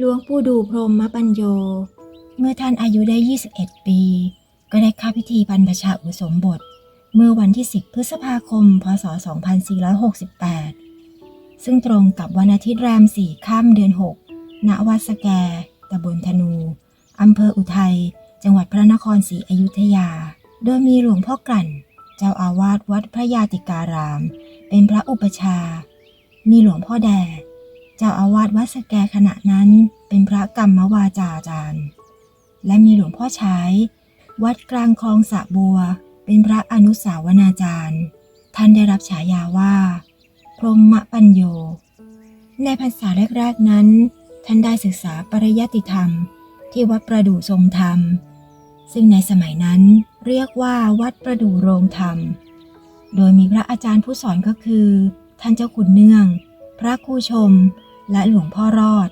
หลวงปู่ดูพรหมปัญโย เมื่อท่านอายุได้ 21 ปี ก็ได้เข้าพิธีบรรพชาอุสมบท เมื่อวันที่ 10 พฤษภาคม พศ 2468 ซึ่งตรงกับวันอาทิตย์แรม4ค่ำเดือน 6 ณ วัดสแก ตำบลธนู อำเภออุทัย จังหวัดพระนครศรีอยุธยา โดยมีหลวงพ่อกลั่น เจ้าอาวาสวัดพระยาติการาม เป็นพระอุปชา มีหลวงพ่อแด จ้าอาวาสวัดสแกขณะนั้นเป็นพระกรรมวาจาจารย์ และมีหลวงพ่อใช้วัดกลางคลองสะบัว เป็นพระอนุสาวนาจารย์ ท่านได้รับฉายาว่า พรหมปัญโย ในพรรษาแรกๆนั้น ท่านได้ศึกษาปริยัติธรรมที่วัดประดู่ทรงธรรม ซึ่งในสมัยนั้นเรียกว่าวัดประดู่โรงธรรม โดยมีพระอาจารย์ผู้สอนก็คือ ท่านเจ้าคุณเนื่อง พระครูชม และหลวงพ่อรอด